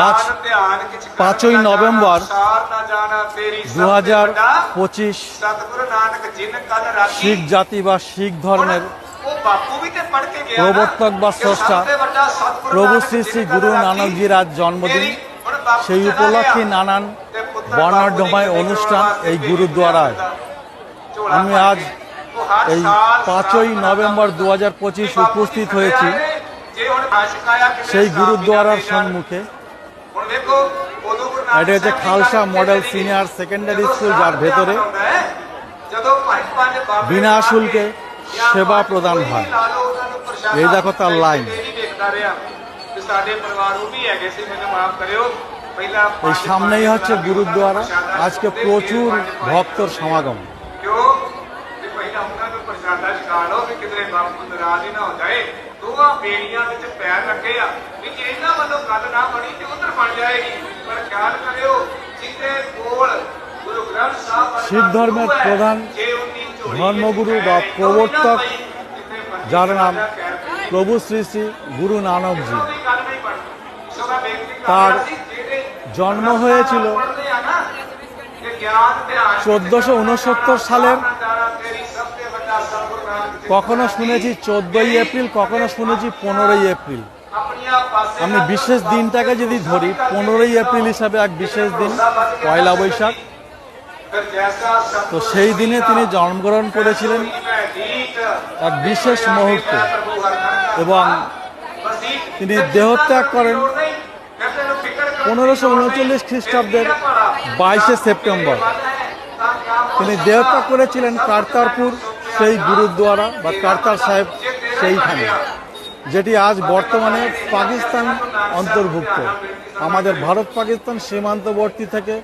আজ পাঁচই নভেম্বর দু হাজার পঁচিশ শিখ জাতি বা শিখ ধর্মের প্রবর্তক বা স্রষ্টা প্রভু শ্রী শ্রী গুরু নানকজির আজ জন্মদিন সেই উপলক্ষে নানান বর্ণাঢ্যময় অনুষ্ঠান এই গুরুদ্বারায় আমি আজ এই পাঁচই নভেম্বর দু হাজার পঁচিশ উপস্থিত হয়েছি সেই গুরুদ্বারার সম্মুখে। এটা হচ্ছে Khalsa model senior secondary school যার ভেতরে বিনা শুল্কে সেবা প্রদান হয়। এই দেখো তার লাইন এই সামনেই হচ্ছে গুরুদ্বারা। আজকে প্রচুর ভক্তর সমাগম। ਉਹਨਾਂ ਨੂੰ ਪ੍ਰਸ਼ਾਦਾ ਛਕਾ ਲਓ ਵੀ ਕਿਤੇ ਬਾਪੂ ਨਾਰਾਜ਼ ਹੀ ਨਾ ਹੋ ਜਾਏ ਦੋਹਾਂ ਬੇੜੀਆਂ ਵਿੱਚ ਪੈਰ ਰੱਖੇ ਆ ਵੀ ਜੇ ਇਹਨਾਂ ਵੱਲੋਂ ਗੱਲ ਨਾ ਬਣੀ ਤੇ ਉਧਰ ਬਣ ਜਾਏਗੀ ਪਰ ਖਿਆਲ ਕਰਿਓ ਜਿੱਤੇ ਕੋਲ ਗੁਰੂ ਗ੍ਰੰਥ ਸਾਹਿਬ শিখ ধর্মের প্রধান ধর্মগুরু বা প্রবর্তক যার নাম প্রভু শ্রী শ্রী গুরু নানকজি তার জন্ম হয়েছিল চোদ্দশো উনসত্তর সালের কখনো শুনেছি চোদ্দই এপ্রিল, কখনো শুনেছি পনেরোই এপ্রিল। আমি বিশেষ দিনটাকে যদি ধরি, পনেরোই এপ্রিল হিসাবে এক বিশেষ দিন, পয়লা বৈশাখ। তো সেই দিনে তিনি জন্মগ্রহণ করেছিলেন এক বিশেষ মুহূর্ত এবং তিনি দেহত্যাগ করেন পনেরোশো উনচল্লিশ খ্রিস্টাব্দের বাইশে সেপ্টেম্বর। তিনি দেহত্যাগ করেছিলেন কার্তারপুর। সেই গুরুদ্বারা বা কার্তার সাহেব সেইখানে, যেটি আজ বর্তমানে পাকিস্তান অন্তর্ভুক্ত। আমাদের ভারত পাকিস্তান সীমান্তবর্তী থেকে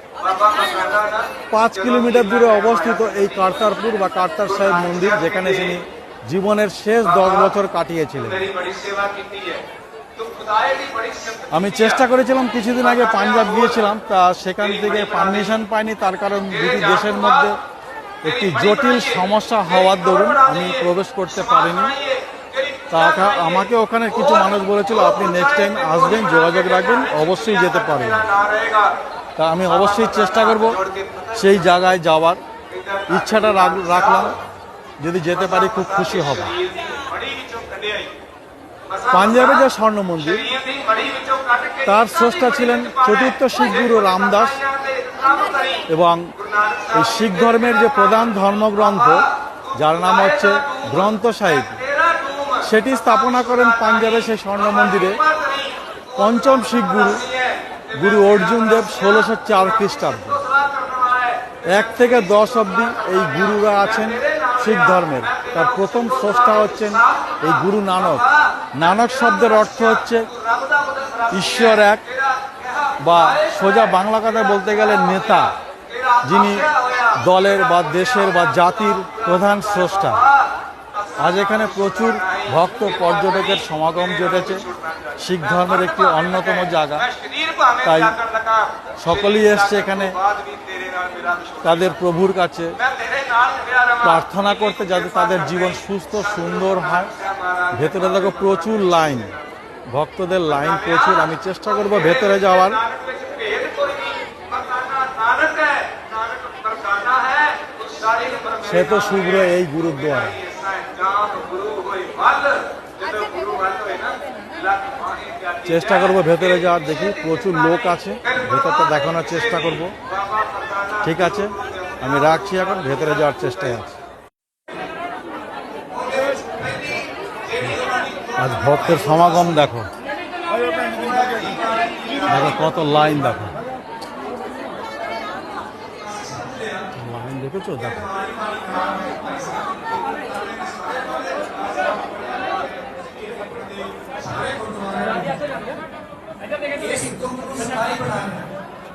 পাঁচ কিলোমিটার দূরে অবস্থিত এই কার্তারপুর বা কার্তার সাহেব মন্দির, যেখানে তিনি জীবনের শেষ দশ বছর কাটিয়েছিলেন। আমি চেষ্টা করেছিলাম, কিছুদিন আগে পাঞ্জাব গিয়েছিলাম, তা সেখান থেকে পারমিশন পাইনি, তার কারণ দুটি দেশের মধ্যে একটি জটিল সমস্যা হওয়ার দরুন আমি প্রবেশ করতে পারিনি। তা আমাকে ওখানে কিছু মানুষ বলেছিল, আপনি নেক্সট টাইম আসবেন, যোগাযোগ রাখবেন, অবশ্যই যেতে পারবেন তা আমি অবশ্যই চেষ্টা করব সেই জায়গায় যাওয়ার। ইচ্ছাটা রাখলাম, যদি যেতে পারি খুব খুশি হব। পাঞ্জাবে যে স্বর্ণ মন্দির, তার স্রষ্টা ছিলেন চতুর্থ শিখগুরু রামদাস। এবং এই শিখ ধর্মের যে প্রধান ধর্মগ্রন্থ, যার নাম হচ্ছে গ্রন্থ সাহিব সেটি স্থাপনা করেন পাঞ্জাবে সেই স্বর্ণ মন্দিরে পঞ্চম শিখ গুরু গুরু অর্জুন দেব ষোলোশো চার খ্রিস্টাব্দ। এক থেকে দশ অব্দি এই গুরুরা আছেন শিখ ধর্মের। তার প্রথম স্রষ্টা হচ্ছেন এই গুরু নানক। নানক শব্দের অর্থ হচ্ছে ঈশ্বর এক বা সোজা বাংলা কথায় বলতে গেলে নেতা, যিনি দলের বা দেশের বা জাতির প্রধান স্রষ্টা। আজ এখানে প্রচুর ভক্ত পর্যটকের সমাগম জেটেছে শিখ ধর্মের একটি অন্যতম জায়গা। তাই সকলেই এসছে এখানে। তাদের প্রভুর কাছে প্রার্থনা করতে যাতে তাদের জীবন সুস্থ, সুন্দর হয়। ভেতরে দেখো প্রচুর লাইন। ভক্তদের লাইন প্রচুর আমি চেষ্টা করব ভেতরে যাওয়ার। সে তো শুভ্র এই গুরুদ্বার। চেষ্টা করব ভেতরে যাওয়ার, দেখি প্রচুর লোক আছে, ভেতরটা দেখানোর চেষ্টা করব। ঠিক আছে, আমি রাখছি এখন, ভেতরে যাওয়ার চেষ্টায় আছি। আজ ভক্তের সমাগম দেখো দেখো কত লাইন দেখো লাইন দেখেছো দেখো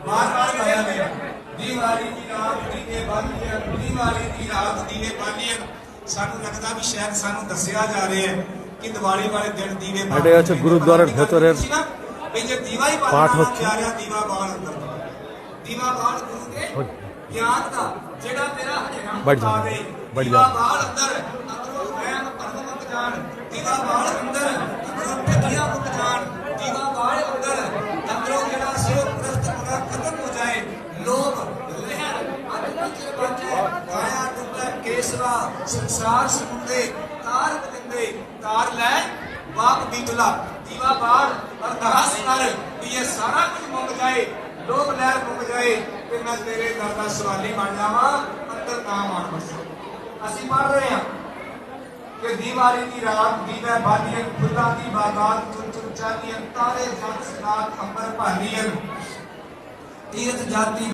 बार बार गाया गया ਦੀਵਾਲੀ ਦੀ ਰਾਤ ਦੀਵੇ ਬਾਲੀਏ ਦੀਵਾਲੀ ਦੀ ਰਾਤ ਦੀਵੇ ਬਾਲੀਏ ਸਾਨੂੰ ਲੱਗਦਾ ਵੀ ਸ਼ਾਇਦ ਸਾਨੂੰ ਦੱਸਿਆ ਜਾ ਰਿਹਾ ਹੈ ਕਿ ਦੀਵਾਲੀ ਵਾਲੇ ਦਿਨ ਦੀਵੇ এটাই হচ্ছে গুরুদ্বারের ভেতরের ਸੀ ਨਾ ਵੀ ਜੇ ਦੀਵਾ ਹੀ ਪਾਠ ਬਾਲਣਾ হচ্ছে। ਪਿਆਰਿਆ ਦੀਵਾ ਬਾਲ ਅੰਦਰ ਦੀਵਾ ਬਾਲ ਗੁਰੂ ਦੇ ਗਿਆਨ ਦਾ ਜਿਹੜਾ ਤੇਰਾ ਹਨੇਰਾ ਬੈਠ ਜਾ, ਮੁਕਾਵੇ। ਬੈਠ ਦੀਵਾ ਜਾ। ਬਾਲ ਅੰਦਰ ਸੰਸਾਰ ਸਮੁੰਦੇ ਤਾਰ ਬਲਿੰਦੇ ਤਾਰ ਲੈ, ਬਾਪ ਬੀਬਲਾ ਦੀਵਾ ਬਾੜ ਅਰਦਾਸ ਕਰ ਵੀ ਇਹ ਸਾਰਾ ਕੁਝ ਮੁੱਕ ਜਾਏ, ਲੋਭ ਲਹਿਰ ਮੁੱਕ ਜਾਏ, ਤੇ ਮੈਂ ਤੇਰੇ ਦਰ ਦਾ ਸਵਾਲੀ ਬਣ ਜਾਵਾਂ, ਅੰਦਰ ਨਾ ਆਣ ਬਸੇ ਅਸੀਂ ਪੜ ਰਹੇ ਹਾਂ ਕਿ ਦੀਵਾਲੀ ਦੀ ਰਾਤ ਦੀਵੇ ਬਾਲੀਆਂ, ਫੁੱਲਾਂ ਦੀ ਬਾਗਾਤ ਚੁਣ ਚੁਣ ਚਾਲੀਆਂ ਤਾਰੇ ਜਗ ਸਨਾਤ ਅੰਬਰ ਭਾਲੀਆਂ ਤੀਰਥ ਜਾਤੀ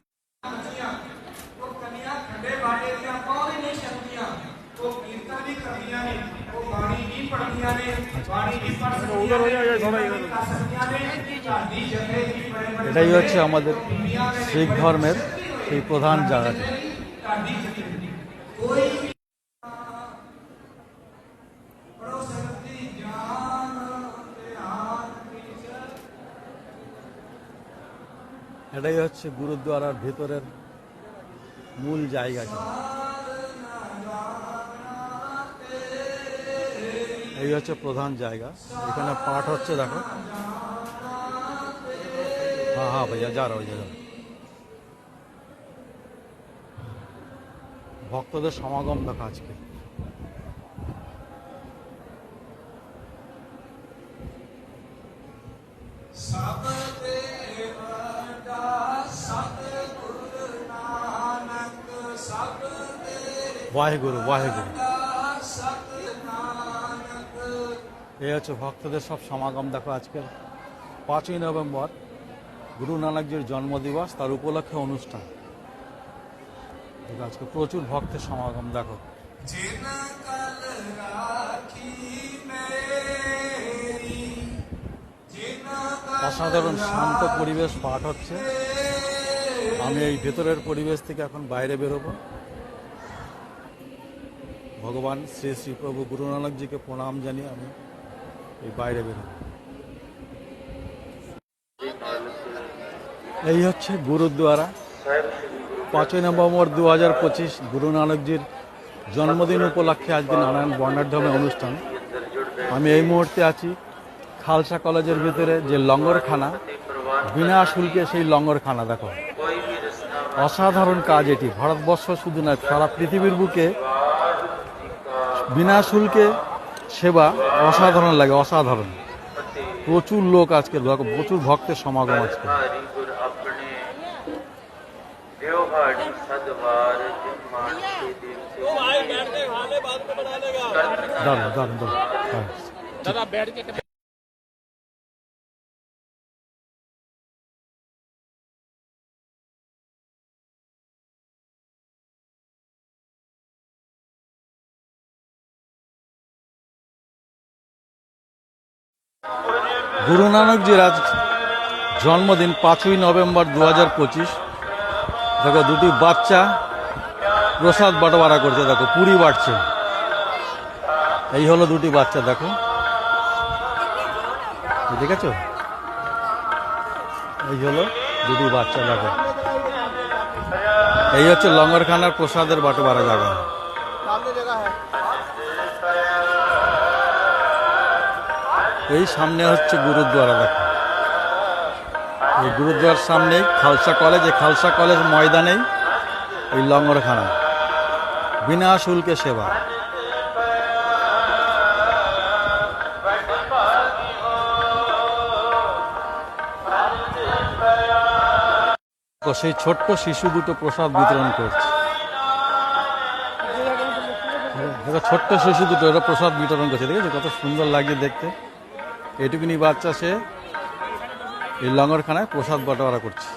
উধার হয়ে যায় সবাই। এটাই হচ্ছে আমাদের শিখ ধর্মের সেই প্রধান জায়গা। এটাই হচ্ছে গুরুদ্বারার ভেতরের মূল জায়গাটি এই হচ্ছে প্রধান জায়গা। এখানে পাঠ হচ্ছে দেখো। হ্যাঁ হ্যাঁ ভাইয়া যা রা যা ভক্তদের সমাগম দেখা আজকে। वाहेगुरु ওয়াহেগুরু এই হচ্ছে ভক্তদের সব সমাগম। দেখো আজকে পাঁচই নভেম্বর গুরু নানকজির জন্মদিবস, তার উপলক্ষে অনুষ্ঠান। আজকে প্রচুর ভক্তের সমাগম, দেখো। অসাধারণ শান্ত পরিবেশ পাঠ হচ্ছে। আমি এই ভেতরের পরিবেশ থেকে এখন বাইরে বেরোবো। ভগবান শ্রী শ্রী প্রভু গুরু নানকজিকে প্রণাম জানিয়ে আমি এই বাইরে বেরোবো এই হচ্ছে গুরুদ্বারা। পাঁচই নভেম্বর দু হাজার পঁচিশ গুরু নানকজির জন্মদিন উপলক্ষে আজকে নারায়ণ বর্ণাঢ্যমে অনুষ্ঠান। আমি এই মুহূর্তে আছি খালসা কলেজের ভিতরে যে লঙ্গরখানা, বিনা শুল্কে সেই লঙ্গরখানা, দেখো। অসাধারণ কাজ এটি। ভারতবর্ষ শুধু নয়, সারা পৃথিবীর বুকে বিনা শুল্কে সেবা অসাধারণ লাগে অসাধারণ। প্রচুর লোক আজকে প্রচুর ভক্তের সমাগম আজকে। দাঁড়ান দাঁড়ান দাঁড়ান হ্যাঁ। গুরু নানকজির আজ জন্মদিন পাঁচই নভেম্বর দু হাজার পঁচিশ। দেখো, দুটি বাচ্চা প্রসাদ বাটোয়ারা করছে, দেখো, পুরি বাড়ছে এই হলো দুটি বাচ্চা, দেখো। এই দেখেছ? এই হলো দুটি বাচ্চা, দেখো। এই হচ্ছে লঙ্গরখানার প্রসাদের বাটোয়ারা জায়গা। এই সামনে হচ্ছে গুরুদ্বারা, দেখো। এই গুরুদ্বারার সামনে খালসা কলেজ, এই খালসা কলেজ ময়দানেই এই লঙ্গরখানা। বিনা শুল্কে সেবা। সেই ছোট্ট শিশু দুটো প্রসাদ বিতরণ করছে। ছোট্ট শিশু দুটো এটা প্রসাদ বিতরণ করছে। দেখেছ? কত সুন্দর লাগে দেখতে। এটুকুনি বাচ্চা সে এই লঙ্গরখানায় প্রসাদ বাটোয়ারা করছে।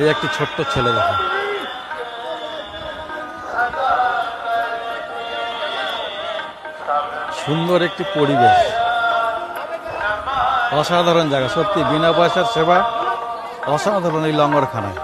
এই একটি ছোট্ট ছেলে দেখো। সুন্দর একটি পরিবেশ। অসাধারণ জায়গা, সত্যি, বিনা পয়সার সেবা, অসাধারণ এই লঙ্গরখানায়।